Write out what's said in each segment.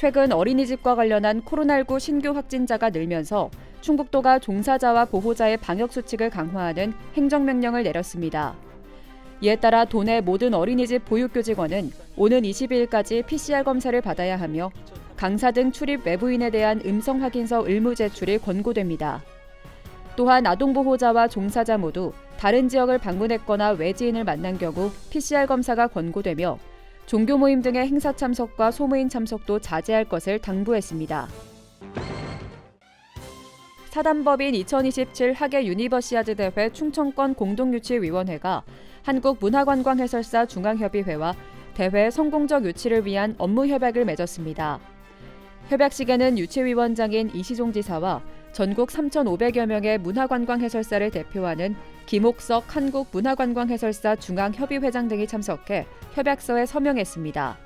최근 어린이집과 관련한 코로나19 신규 확진자가 늘면서 충북도가 종사자와 보호자의 방역 수칙을 강화하는 행정명령을 내렸습니다. 이에 따라 도내 모든 어린이집 보육교직원은 오는 22일까지 PCR 검사를 받아야 하며 강사 등 출입 외부인에 대한 음성 확인서 의무 제출이 권고됩니다. 또한 아동 보호자와 종사자 모두 다른 지역을 방문했거나 외지인을 만난 경우 PCR 검사가 권고되며 종교 모임 등의 행사 참석과 소모임 참석도 자제할 것을 당부했습니다. 사단법인 2027 하계 유니버시아드 대회 충청권 공동유치위원회가 한국문화관광해설사 중앙협의회와 대회 성공적 유치를 위한 업무 협약을 맺었습니다. 협약식에는 유치위원장인 이시종 지사와 전국 3,500여 명의 문화관광 해설사를 대표하는 김옥석 한국문화관광 해설사 중앙협의회장 등이 참석해 협약서에 서명했습니다.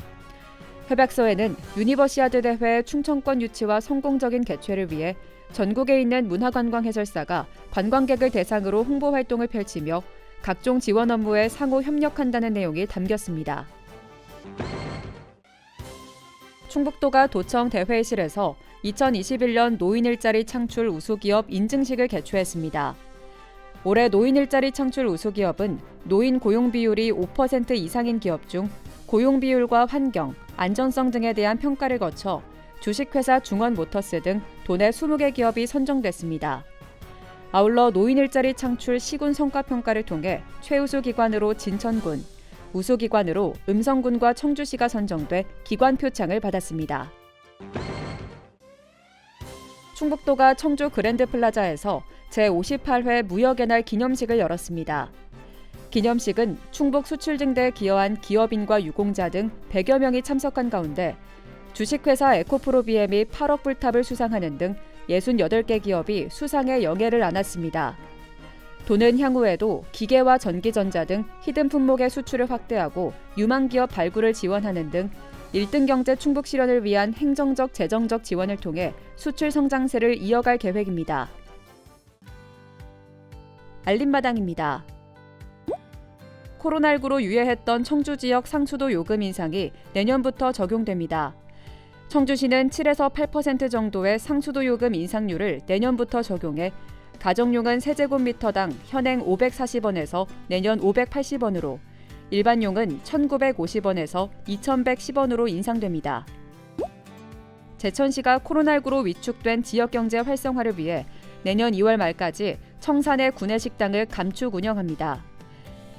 협약서에는 유니버시아드 대회 충청권 유치와 성공적인 개최를 위해 전국에 있는 문화관광 해설사가 관광객을 대상으로 홍보 활동을 펼치며 각종 지원 업무에 상호 협력한다는 내용이 담겼습니다. 충북도가 도청 대회실에서 2021년 노인 일자리 창출 우수기업 인증식을 개최했습니다. 올해 노인 일자리 창출 우수 기업은 노인 고용 비율이 5% 이상인 기업 중 고용 비율과 환경, 안전성 등에 대한 평가를 거쳐 주식회사 중원모터스 등 도내 20개 기업이 선정됐습니다. 아울러 노인 일자리 창출 시군 성과 평가를 통해 최우수 기관으로 진천군, 우수 기관으로 음성군과 청주시가 선정돼 기관 표창을 받았습니다. 충북도가 청주 그랜드 플라자에서 제58회 무역의 날 기념식을 열었습니다. 기념식은 충북 수출 증대에 기여한 기업인과 유공자 등 100여 명이 참석한 가운데 주식회사 에코프로비엠이 8억 불탑을 수상하는 등 68개 기업이 수상의 영예를 안았습니다. 도는 향후에도 기계와 전기전자 등 히든 품목의 수출을 확대하고 유망 기업 발굴을 지원하는 등 1등 경제 충북 실현을 위한 행정적 재정적 지원을 통해 수출 성장세를 이어갈 계획입니다. 알림마당입니다. 코로나19로 유예했던 청주 지역 상수도 요금 인상이 내년부터 적용됩니다. 청주시는 7에서 8% 정도의 상수도 요금 인상률을 내년부터 적용해 가정용은 세제곱미터당 현행 540원에서 내년 580원으로, 일반용은 1,950원에서 2,110원으로 인상됩니다. 제천시가 코로나19로 위축된 지역 경제 활성화를 위해 내년 2월 말까지 청산의 구내식당을 감축 운영합니다.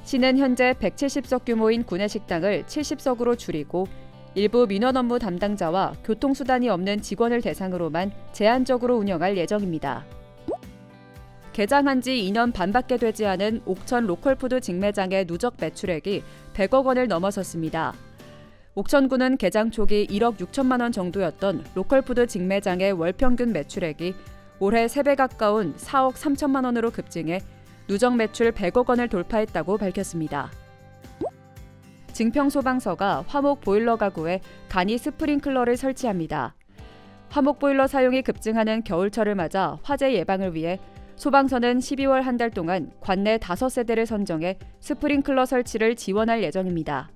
시는 현재 170석 규모인 구내식당을 70석으로 줄이고 일부 민원 업무 담당자와 교통수단이 없는 직원을 대상으로만 제한적으로 운영할 예정입니다. 개장한 지 2년 반밖에 되지 않은 옥천 로컬푸드 직매장의 누적 매출액이 100억 원을 넘어섰습니다. 옥천구는 개장 초기 1억 6천만 원 정도였던 로컬푸드 직매장의 월 평균 매출액이 올해 3배 가까운 4억 3천만 원으로 급증해 누적 매출 100억 원을 돌파했다고 밝혔습니다. 증평소방서가 화목 보일러 가구에 간이 스프링클러를 설치합니다. 화목 보일러 사용이 급증하는 겨울철을 맞아 화재 예방을 위해 소방서는 12월 한 달 동안 관내 5세대를 선정해 스프링클러 설치를 지원할 예정입니다.